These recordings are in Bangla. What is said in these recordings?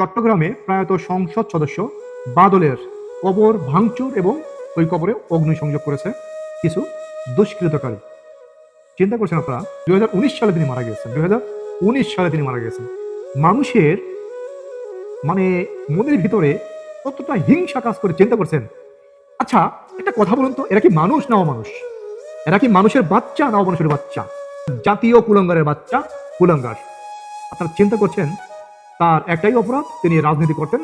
চট্টগ্রামে প্রায়ত সংসদ সদস্য বাদলের কবর ভাঙচুর এবং ওই কবরে অগ্নিসংযোগ করেছে কিছু দুষ্কৃতকারী। চিন্তা করছেন আপনারা, দুই হাজার উনিশ সালে তিনি মারা গিয়েছেন, দুই হাজার উনিশ সালে তিনি মারা গিয়েছেন। মানুষের মানে মনের ভিতরে কতটা হিংসা কাজ করে চিন্তা করছেন। আচ্ছা একটা কথা বলুন তো, এরা কি মানুষ না অমানুষ? এরা কি মানুষের বাচ্চা না অমানুষের বাচ্চা? জাতীয় কুলঙ্গারের বাচ্চা কুলঙ্গার। আপনারা চিন্তা করছেন তার একটাই অপরাধ, তিনি রাজনীতি করতেন।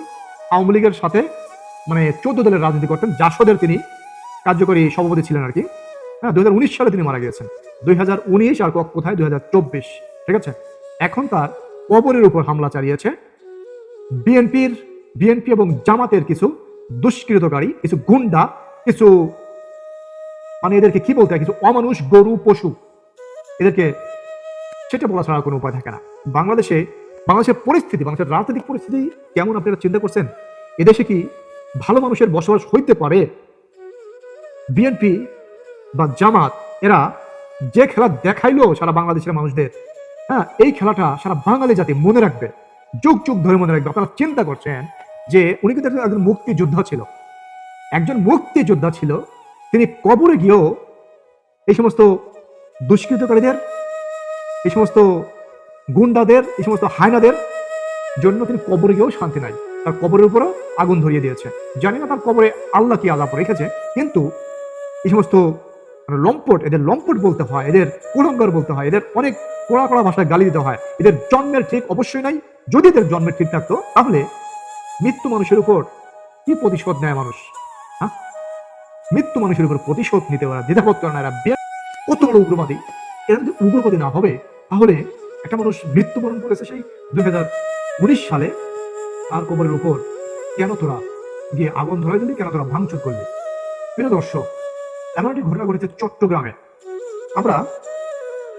আওয়ামী লীগের সাথে মানে চোদ্দ দলের রাজনীতি করতেন। জাসদের তিনি কার্যকরী সভাপতি ছিলেন আর কি। হ্যাঁ দুই সালে তিনি মারা গিয়েছেন। দুই হাজার উনিশ আর কোথায়? দুই হাজার চব্বিশ, ঠিক আছে? এখন তার কবরের উপর হামলা চালিয়েছে। বিএনপির, বিএনপি এবং জামাতের কিছু দুষ্কৃতকারী কিছু গুন্ডা, কিছু মানে এদেরকে কি বলতে হয়? কিছু অমানুষ, গরু, পশু, এদেরকে সেটা বলা ছাড়া কোনো উপায় থাকে না। বাংলাদেশে বাংলাদেশের পরিস্থিতি, বাংলাদেশের রাজনৈতিক পরিস্থিতি কেমন আপনারা চিন্তা করছেন? এদেশে কি ভালো মানুষের বসবাস হইতে পারে? বিএনপি বা জামাত, এরা যে খেলা দেখাইলো সারা বাংলাদেশের মানুষদের হ্যাঁ এই খেলাটা সারা বাঙালি জাতি মনে রাখবে, যুগ যুগ ধরে মনে রাখবে। আপনারা চিন্তা করছেন যে উনি কিন্তু একজন- মুক্তিযোদ্ধা ছিল। একজন মুক্তিযোদ্ধা ছিল। তিনি কবরে গিয়েও এই সমস্ত দুষ্কৃতকারীদের, এই সমস্ত গুন্ডাদের, এই সমস্ত হায়নাদের জন্য তিনি কবরে গিয়েও শান্তি নাই। তার কবরের উপরও আগুন ধরিয়ে দিয়েছে। জানি না তার কবরে আল্লাহ কি আল্লাহ রেখেছে, কিন্তু এই সমস্ত মানে লম্পট, এদের লম্পট বলতে হয়, এদের কুলঙ্গার বলতে হয়, এদের অনেক কড়া কড়া ভাষায় গালি দিতে হয়। এদের জন্মের ঠিক অবশ্যই নাই। যদি এদের জন্মের ঠিক থাকতো, তাহলে মৃত্যু মানুষের উপর কি প্রতিশোধ নেয় মানুষ? হ্যাঁ? মৃত্যু মানুষের উপর প্রতিশোধ নিতে পারা দ্বিধাবোধ করে না এরা। কত বড় উগ্রবাদী। এরা যদি উগ্রবাদী না হবে, তাহলে একটা মানুষ মৃত্যুবরণ করেছে সেই দুই উনিশ সালে। তার কবরের উপর কেন তোরা গিয়ে আগুন ধরে দিলি? কেন তোরা ভাঙচুর করলি? প্রিয় দর্শক, এমন একটি ঘটনা ঘটেছে চট্টগ্রামে। আমরা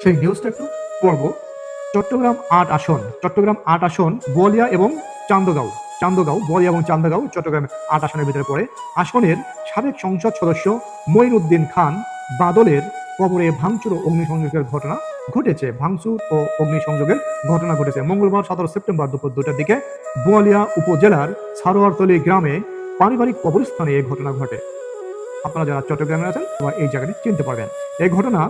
সেই নিউজটা একটু পড়ব। চট্টগ্রাম আট আসন, চট্টগ্রাম আট আসন বলিয়া এবং চান্দগাঁও। চান্দগাঁও বলিয়া এবং চান্দগাঁও চট্টগ্রামের আট আসনের ভিতরে পড়ে। আসনের সাবেক সংসদ সদস্য মঈনুদ্দিন খান বাদলের কবরে ভাঙচুর ও অগ্নিসংযোগের ঘটনা ঘটেছে। ভাঙচুর ও অগ্নিসংযোগের ঘটনা ঘটেছে। মঙ্গলবার সতেরো সেপ্টেম্বর দুপুর দুটার দিকে বোয়ালিয়া উপজেলার সারোয়ারতলি গ্রামে পারিবারিক কবরস্থানে এই ঘটনা ঘটে। আপনারা যারা চট্টগ্রামে আছেন বা এই জায়গাটি চিনতে পারবেন। এই ঘটনা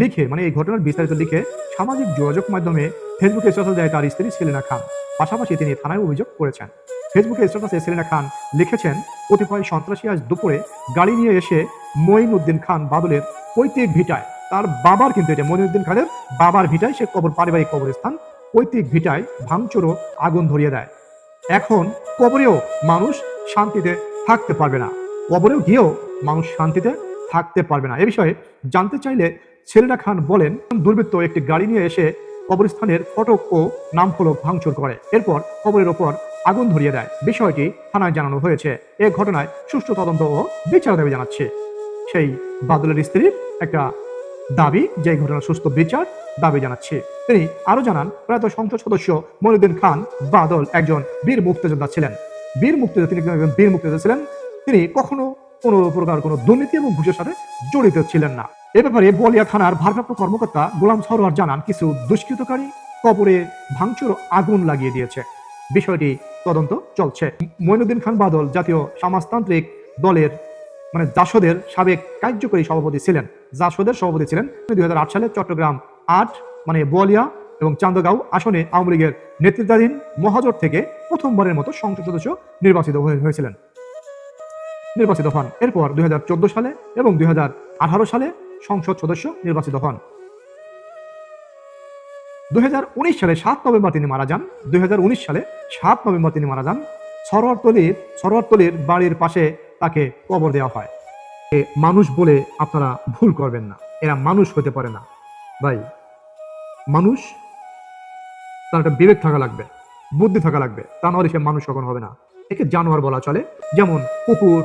লিখে মানে এই ঘটনার বিস্তারিত লিখে সামাজিক যোগাযোগ মাধ্যমে ফেসবুকে স্ট্যাটাস দেয় তার স্ত্রী সেলিনা খান। পাশাপাশি তিনি থানায় অভিযোগ করেছেন। ফেসবুকে স্ট্যাটাসে সেলিনা খান লিখেছেন, কতিপয় সন্ত্রাসী আজ দুপুরে গাড়ি নিয়ে এসে মঈন উদ্দিন খান বাদলের পৈতৃক ভিটায় তার বাবার কিন্তু এটা মঈনুদ্দিন খানের বাবার ভিটায় সে কবর, পারিবারিক কবরস্থান, পৈতৃক ভিটায় ভাঙচুর ও আগুন ধরিয়ে দেয়। এখন কবরেও মানুষ শান্তিতে থাকতে পারবে না। কবরেও গিয়েও মানুষ শান্তিতে থাকতে পারবে না। এ বিষয়ে জানতে চাইলে ছেলেরা খান বলেন, দুর্বৃত্ত একটি গাড়ি নিয়ে এসে কবরস্থানের ফটক ও নাম ফলক ভাঙচুর করে। এরপর কবরের ওপর আগুন ধরিয়ে দেয়। বিষয়টি থানায় জানানো হয়েছে। এ ঘটনায় সুষ্ঠু তদন্ত ও বিচার দাবি জানাচ্ছে। সেই বাদলের স্ত্রীর একটা দাবি যে এই ঘটনার সুস্থ বিচার দাবি জানাচ্ছে। তিনি আরও জানান প্রয়াত সংসদ সদস্য মনিউদ্দিন খান বাদল একজন বীর মুক্তিযোদ্ধা ছিলেন। বীর মুক্তিযোদ্ধা তিনি একজন বীর মুক্তিযোদ্ধা ছিলেন? তিনি কখনো কোনো প্রকার কোনো দুর্নীতি এবং ঘুষের সাথে জড়িত ছিলেন না। এ ব্যাপারে বলিয়া থানার ভারপ্রাপ্ত কর্মকর্তা গোলাম সরোয়ার জানান, কিছু দুষ্কৃতকারী কবরে ভাঙচুর আগুন লাগিয়ে দিয়েছে। বিষয়টি তদন্ত চলছে। মইনুদ্দিন খান বাদল জাতীয় সমাজতান্ত্রিক দলের মানে জাসদের সাবেক কার্যকরী সভাপতি ছিলেন। জাসদের সভাপতি ছিলেন দুই হাজার আট সালে চট্টগ্রাম আট মানে বলিয়া এবং চান্দগাঁও আসনে আওয়ামী লীগের নেতৃত্বাধীন মহাজোট থেকে প্রথমবারের মতো সংসদ সদস্য নির্বাচিত হয়েছিলেন। নির্বাচিত হন। এরপর দুই হাজার চোদ্দ সালে এবং দুই হাজার আঠারো সালে সংসদ সদস্য নির্বাচিত হন। দুই হাজার উনিশ সালে সাত নভেম্বর তিনি মারা যান। দুই হাজার উনিশ সালে সাত নভেম্বর তিনি মারা যান। সরোয়ারতলির সরোয়ারতলির বাড়ির পাশে তাকে কবর দেওয়া হয়। এ মানুষ বলে আপনারা ভুল করবেন না। এরা মানুষ হতে পারে না। ভাই, মানুষ, তার একটা বিবেক থাকা লাগবে, বুদ্ধি থাকা লাগবে। তা নাহলে সে মানুষ কখনো হবে না। একে জানোয়ার বলা চলে। যেমন কুকুর,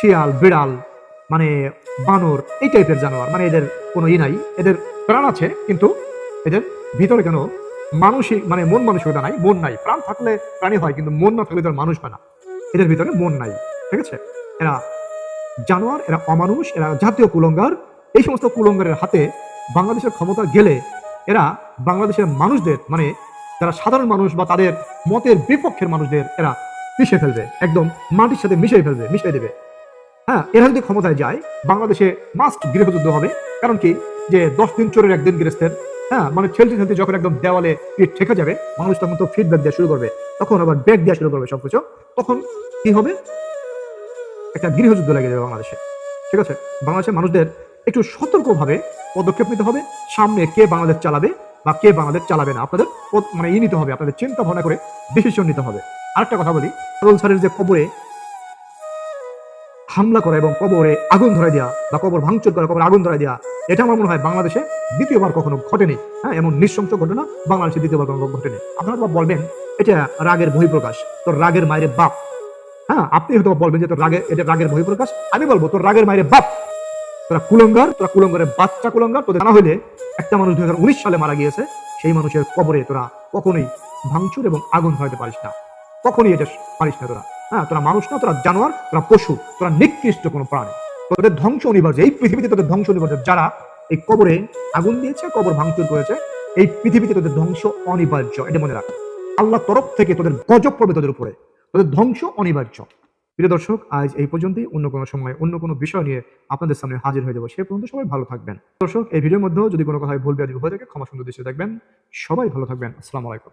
শিয়াল, বিড়াল মানে বানর, এই টাইপের জানোয়ার। মানে এদের কোনো ই নাই। এদের প্রাণ আছে, কিন্তু এদের ভিতরে কেন মানসিক মানে মন মানসিকতা নাই, মন নাই। প্রাণ থাকলে প্রাণী হয়, কিন্তু মন না থাকলে তার মানুষ হয় না। এদের ভিতরে মন নাই। ঠিক আছে? এরা জানোয়ার, এরা অমানুষ, এরা জাতীয় কুলঙ্গার। এই সমস্ত কুলঙ্গারের হাতে বাংলাদেশের ক্ষমতা গেলে এরা বাংলাদেশের মানুষদের মানে যারা সাধারণ মানুষ বা তাদের মতের বিপক্ষের মানুষদের এরা মিশে ফেলবে, একদম মাটির সাথে মিশিয়ে ফেলবে, মিশিয়ে দেবে। হ্যাঁ এরা যদি ক্ষমতায় যায়, বাংলাদেশে মাস্ট গৃহযুদ্ধ হবে। কারণ কি? যে দশ দিন চোরের একদিন গৃহস্থের হ্যাঁ মানে ঠেলতে ঠেলতে যখন একদম দেওয়ালে পিঠ ঠেকে যাবে, মানুষ তখন তো ফিডব্যাক দেওয়া শুরু করবে। তখন আবার ব্যাগ দেওয়া শুরু করবে সবকিছু। তখন কি হবে? একটা গৃহযুদ্ধ লেগে যাবে বাংলাদেশে। ঠিক আছে? বাংলাদেশের মানুষদের একটু সতর্কভাবে পদক্ষেপ নিতে হবে। সামনে কে বাংলাদেশ চালাবে বা কে বাংলাদেশ চালাবে না, আপনাদের মানে ই নিতে হবে, আপনাদের চিন্তা ভাবনা করে ডিসিশন নিতে হবে। আরেকটা কথা বলি সরল স্যারের যে কবরে হামলা করা এবং কবরে আগুন ধরাই দেওয়া বা কবর ভাঙচুর করা, কবরে আগুন ধরাই দেওয়া এটা আমার মনে হয় বাংলাদেশে দ্বিতীয়বার কখনো ঘটেনি। হ্যাঁ এমন নৃশংস ঘটনা বাংলাদেশে দ্বিতীয়বার কখনো ঘটেনি। আপনারা বলবেন, এটা রাগের বহিঃপ্রকাশ, তোর রাগের মায়ের বাপ হ্যাঁ আপনি হয়তো বলবেন যে তোর রাগের এটা রাগের বহিঃপ্রকাশ, আমি বলব, তোর রাগের মায়ের বাপ, তোরা কুলঙ্গার, তোরা কুলঙ্গারের বাচ্চা কুলঙ্গার, তোদের জানা হইলে একটা মানুষ দুই সালে মারা গিয়েছে, সেই মানুষের কবরে তোরা কখনোই ভাঙচুর এবং আগুন ধরাতে পারিস না। কখনোই এটা পারিস না তোরা। হ্যাঁ তোরা মানুষ না, তোরা জানোয়ার, তোরা পশু, তোরা নিকৃষ্ট কোনো প্রাণী। তোদের ধ্বংস অনিবার্য এই পৃথিবীতে তোদের ধ্বংস অনিবার্য যারা এই কবরে আগুন দিয়েছে, কবর ভাঙচুর করেছে, এই পৃথিবীতে তোদের ধ্বংস অনিবার্য, এটা মনে রাখ। আল্লাহ তরফ থেকে তোদের গজব পড়বে তোদের উপরে। ধ্বংস অনিবার্য। প্রিয় দর্শক, আজ এই পর্যন্তই। অন্য কোনো সময় অন্য কোনো বিষয় নিয়ে আপনাদের সামনে হাজির হয়ে যাব। সে পর্যন্ত সবাই ভালো থাকবেন। দর্শক, এই ভিডিওর মধ্যেও যদি কোনো কথায় ভুল বেয়াদি হয়ে থাকে, ক্ষমা সুন্দর দৃষ্টি থাকবেন সবাই ভালো থাকবেন। আসসালামু আলাইকুম।